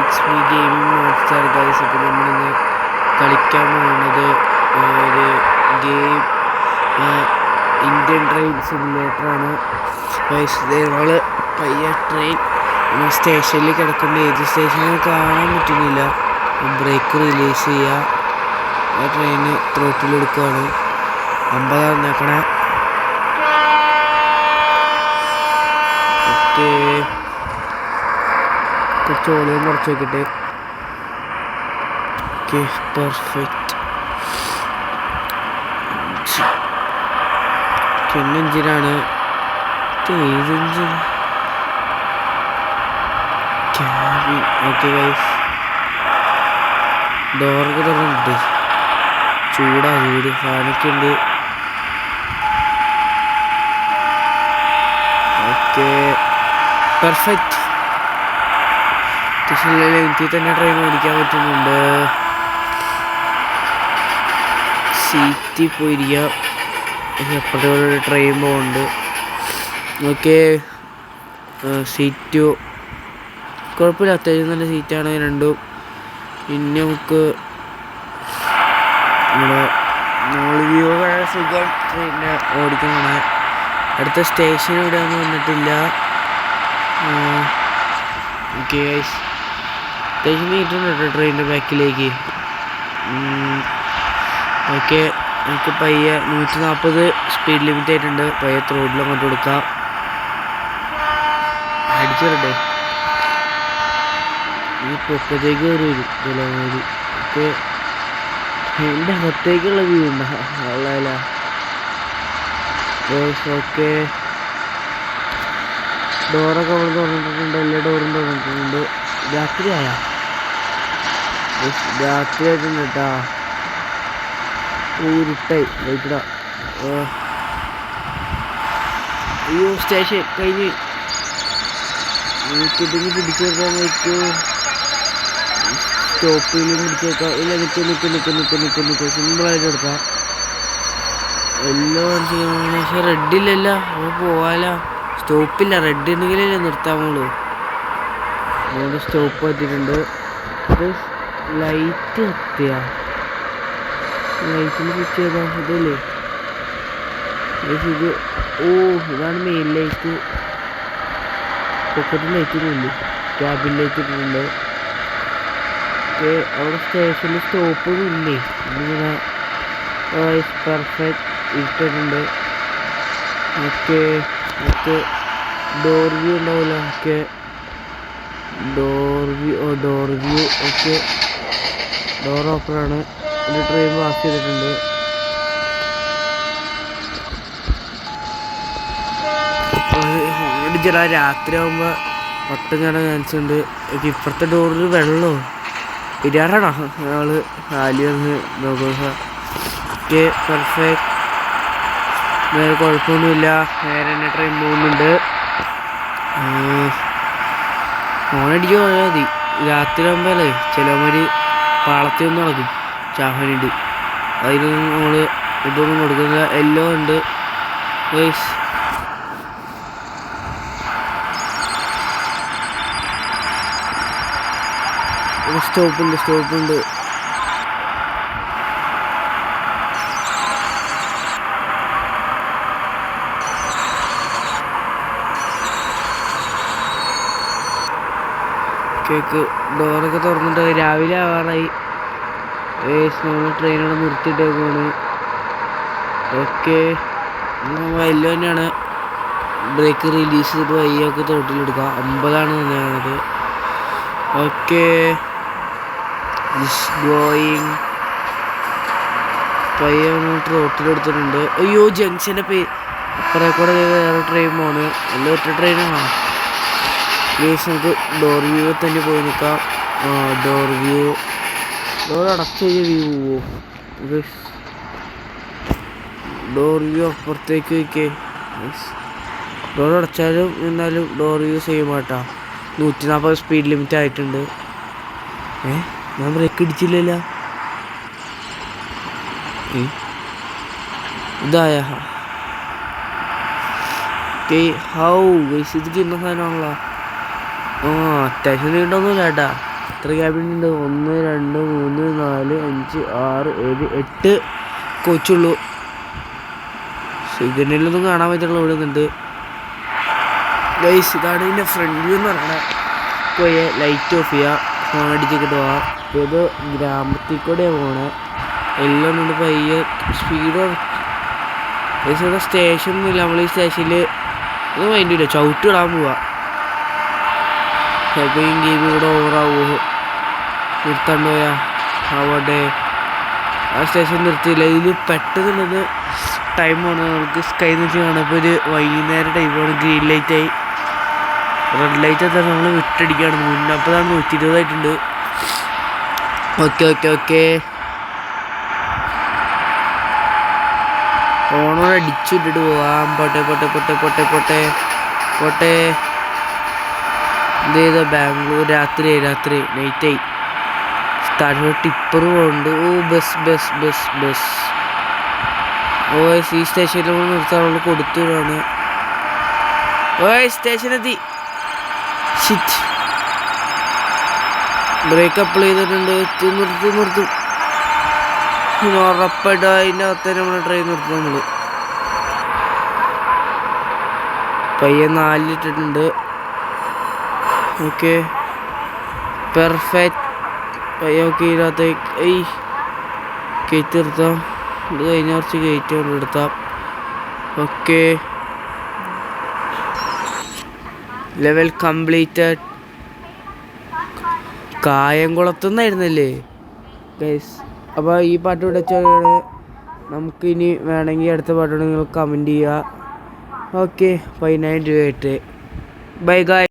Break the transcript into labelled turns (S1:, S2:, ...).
S1: It's me gaming Hotstar guys അപ്പോൾ നമ്മളിന്ന് കളിക്കാൻ പോകുന്നത് ഒരു ഗെയിം ഇന്ത്യൻ ട്രെയിൻ സിമുലേറ്ററാണ് ഗൈസ് നമ്മൾ പയ്യ ട്രെയിൻ സ്റ്റേഷനിൽ കിടക്കുന്ന ഏത് സ്റ്റേഷനിൽ കാണാൻ പറ്റുന്നില്ല. ബ്രേക്ക് റിലീസ് ചെയ്യുക ആ ട്രെയിന് ത്രോട്ടിലെടുക്കുകയാണ് അമ്പതാം നേക്കണേ ഓക്കേ. വോളിയം കുറച്ച് വെക്കട്ടെ ഓക്കെ പെർഫെക്റ്റ് പിന്നെ എഞ്ചിനാണ് ഏത് എഞ്ചിൻ ക്യാബിൻ ഓക്കെ ഗൈസ് ഡോറൊക്കെ തുറന്നിട്ട് ചൂടാ ചൂട് ഫാനൊക്കെ ഉണ്ട്. ഓക്കെ പെർഫെക്റ്റ് തൃശ്ശൂരിലെ എനിക്ക് തന്നെ ട്രെയിൻ ഓടിക്കാൻ പറ്റുന്നുണ്ട്. സീറ്റിൽ പോയിരിക്കാം. എപ്പോഴും ട്രെയിൻ പോകുന്നുണ്ട് ഓക്കെ സീറ്റ് കുഴപ്പമില്ല. അത്യാവശ്യം നല്ല സീറ്റാണ് രണ്ടും. പിന്നെ നമുക്ക് നമ്മുടെ നോളിവ്യൂ സുഖം. ട്രെയിനിനെ ഓടിക്കുന്നതാണ് അടുത്ത സ്റ്റേഷൻ ഇവിടെ ഒന്നും വന്നിട്ടില്ല ഓക്കെ അത്യാവശ്യം നീട്ടുണ്ട് കേട്ടോ ട്രെയിനിന്റെ ബാക്കിലേക്ക് ഓക്കെ. നമുക്ക് പയ്യെ നൂറ്റി നാൽപ്പത് സ്പീഡ് ലിമിറ്റ് ആയിട്ടുണ്ട്. പയ്യെ റോഡിൽ അങ്ങോട്ട് കൊടുക്കാം. അടിച്ചിടട്ടെ ഈ പൊക്കത്തേക്ക് കയറി വരും ഓക്കെ. എന്റെ അകത്തേക്കുള്ള വ്യൂ ഉണ്ടാവില്ല ഓക്കെ. ഡോറൊക്കെ അവിടെ തുറന്നിട്ടുണ്ട്. എല്ലാ ഡോറും തുറന്നിട്ടുണ്ട്. രാത്രിയായ? രാത്രി ആയിട്ടുണ്ട് കേട്ടാ. ഊരിട്ടായി വൈകിട്ടാ അയ്യോ സ്റ്റേഷൻ കഴിഞ്ഞ്. കിട്ടിങ്ങി പിടിച്ചു വെക്കാൻ പറ്റൂ സ്റ്റോപ്പിൽ പിടിച്ചു വെക്കാം. ഇല്ല നിൽക്കും നിൽക്കും നിൽക്കും നിൽക്കും നിൽക്കും നിൽക്കും സിമ്പിളായിട്ട് എടുക്കാം. എല്ലാം പക്ഷെ റെഡില്ലല്ല പോവാലോ. സ്റ്റോപ്പില്ല. റെഡ് ഉണ്ടെങ്കിലല്ലേ നിർത്താമുള്ളൂ അതുകൊണ്ട് സ്റ്റോപ്പ് എത്തിയിട്ടുണ്ട് ഇത് ലൈറ്റ് എത്തിയ. ലൈറ്റിന് സ്വിച്ച് ചെയ്താൽ ഇതല്ലേ? ഇത് ഓ ഇതാണ് മെയിൻ ലൈറ്റ് പോക്കറ്റ് ലൈറ്റ് ഇല്ലേ ക്യാബിൻ ലൈറ്റ് ഇട്ടിട്ടുണ്ട്. ഓക്കെ അവിടെ സ്റ്റേഷനിൽ സ്റ്റോപ്പ് ഇല്ലേ? ഇങ്ങനെ പെർഫെക്റ്റ് ഇട്ടിട്ടുണ്ട്. ഓക്കെ ഓക്കെ ഡോർ വ്യൂ ഉണ്ടാവില്ല ഓക്കെ ഡോർ വ്യൂ ഓ ഡോർ ഓപ്പണാണ് ഒരു ട്രെയിൻ പാസ് ചെയ്തിട്ടുണ്ട്. ഹോണടിച്ചടാ രാത്രി ആകുമ്പോൾ ഒട്ടും കാണാൻ ചാൻസ് ഉണ്ട് ഇപ്പുറത്തെ ഡോറിൽ വെള്ളമോ ഇരാറാണോ ആൾ കാലി വന്ന് ഓക്കെ പെർഫെക്റ്റ് വേറെ കുഴപ്പമൊന്നുമില്ല. നേരെ തന്നെ ട്രെയിൻ പോകുന്നുണ്ട്. ഫോണടിച്ച് പോയാൽ മതി. രാത്രി ആകുമ്പോഴേ ചിലവന്മാർ പാളത്തിൽ ഒന്ന് നടക്കും. ചാഹനുണ്ട് അതിനൊന്നും നമ്മൾ ഇതൊന്നും കൊടുക്കുന്നില്ല. എല്ലോ ഉണ്ട്. സ്റ്റോപ്പുണ്ട് സ്റ്റോപ്പുണ്ട്. കേക്ക് ഡോറൊക്കെ തുറന്നിട്ട് രാവിലെ ആവാറായി. നമ്മൾ ട്രെയിനോട് നിർത്തിയിട്ടേക്കാണ് ഓക്കെ. വലിയ തന്നെയാണ്. ബ്രേക്ക് റിലീസ് ചെയ്തിട്ട് വയ്യൊക്കെ തോട്ടിലെടുക്കുക. അമ്പതാണ് തന്നെയാണത്. ഓക്കെ. ഗോയിങ് പയ്യ റോട്ടിലെടുത്തിട്ടുണ്ട് അയ്യോ ജംഗ്ഷന്റെ പേ അപ്പുറേ കൂടെ വേറെ ട്രെയിൻ പോണ്. എല്ലാം ഒറ്റ ട്രെയിനാണോ ഗേസ് നമുക്ക് ഡോർ വ്യൂ തന്നെ പോയി നിൽക്കാം. ഡോർ വ്യൂ ഡോർ അടച്ച വ്യൂ പോവോ? ഡോർ വ്യൂ അപ്പുറത്തേക്ക് വയ്ക്കേ ഡോർ അടച്ചാലും എന്നാലും ഡോർ വ്യൂ സെയിം ആട്ടാ. നൂറ്റി നാൽപ്പത് സ്പീഡ് ലിമിറ്റ് ആയിട്ടുണ്ട്. ഏ? ഞാൻ ബ്രേക്ക് ഇടിച്ചില്ലല്ലോ. ഇതായ. ഹൗ ഇത് കിട്ടുന്ന സാധനമാണല്ലോ. ആ അത്യാവശ്യം നീണ്ടൊന്നുമില്ല ഏട്ടാ എത്ര ക്യാബിൻ ഉണ്ട് ഒന്ന് രണ്ട് മൂന്ന് നാല് അഞ്ച് ആറ് ഏഴ് എട്ട് കോച്ചുള്ളൂ. സിഗ്നലൊന്നും കാണാൻ പറ്റുള്ള ഇവിടെ നിന്നുണ്ട് ഗൈസ് ഇതാണ് ഇതിന്റെ ഫ്രണ്ട് വ്യൂ എന്ന് പറയുന്നത് പോയ ലൈറ്റ് ഓഫ് ചെയ്യുക ഫോൺ അടിച്ചിട്ട് പോവാം ഇത് ഗ്രാമത്തിൽ കൂടെയാണ് പോണേ. എല്ലാം കൊണ്ട് പയ്യെ സ്പീഡ് ഗൈസ് ഇവിടെ സ്റ്റേഷൻ ഒന്നുമില്ല. നമ്മൾ ഈ സ്റ്റേഷനിൽ ഒന്നും വേണ്ടിയില്ല ചവിട്ടിടാൻ പോവാ. ഗെയിം ഇവിടെ ഓവറാവോ നിർത്താണ്ട് പോയാ അവിടെ ആ സ്റ്റേഷൻ നിർത്തിയില്ല. ഇതിൽ പെട്ടെന്നുള്ളത് ടൈമാണ് നമുക്ക് സ്കൈ എന്ന് വെച്ച് കാണാം ഇപ്പോൾ ഒരു വൈകുന്നേരം ടൈമാണ് ഗ്രീൻ ലൈറ്റ് ആയി. റെഡ് ലൈറ്റ് എത്താൻ നമ്മൾ വിട്ടടിക്കുകയാണ് മുന്നപ്പതാണ് നൂറ്റി ഇരുപതായിട്ടുണ്ട് ഓക്കെ ഓക്കെ ഓക്കെ ഓണം അടിച്ചിട്ടിട്ട് പോവാം. പോട്ടെ പോട്ടെ പോട്ടെ പോട്ടെ പോട്ടെ പോട്ടെ. ഇത് ചെയ്ത ബാംഗ്ലൂർ രാത്രി രാത്രി നൈറ്റ് നൈറ്റായി സ്ഥലം ടിപ്പർ പോകുന്നുണ്ട് ഓ ബസ് ബസ് ബസ് ബസ് ഓ ഈ സ്റ്റേഷനിൽ കൊണ്ട് നിർത്താൻ കൊടുത്തു കൊടുത്തതാണ് ഓ സ്റ്റേഷൻ എത്തി. ഷിറ്റ് ബ്രേക്ക് ചെയ്തിട്ടുണ്ട്. എത്തി നിർത്തും നിർത്തും. ഉറപ്പായിട്ട് അതിന്റെ അകത്ത് നമ്മൾ ട്രെയിൻ നിർത്തും നമ്മൾ പയ്യെ നാലിലിട്ടിട്ടുണ്ട്. ഓക്കെ പെർഫെക്റ്റ് പയ്യെ ഓക്കെ ഇതിനകത്ത് ഐ ഗേറ്റ് നിർത്താം ഇത് കഴിഞ്ഞ കുറച്ച് ഗേറ്റ് കൊണ്ട് എടുത്താം ഓക്കെ ലെവൽ കംപ്ലീറ്റഡ് കായംകുളത്തുനിന്നായിരുന്നല്ലേ ഗൈസ് അപ്പോൾ ഈ പാട്ട് വിടച്ചാണ് വെച്ചാണ്? നമുക്ക് ഇനി വേണമെങ്കിൽ അടുത്ത പാട്ടോട് നിങ്ങൾ കമന്റ് ചെയ്യുക ഓക്കെ പതിനായിരം രൂപ ആയിട്ട്. ബൈ ഗായ്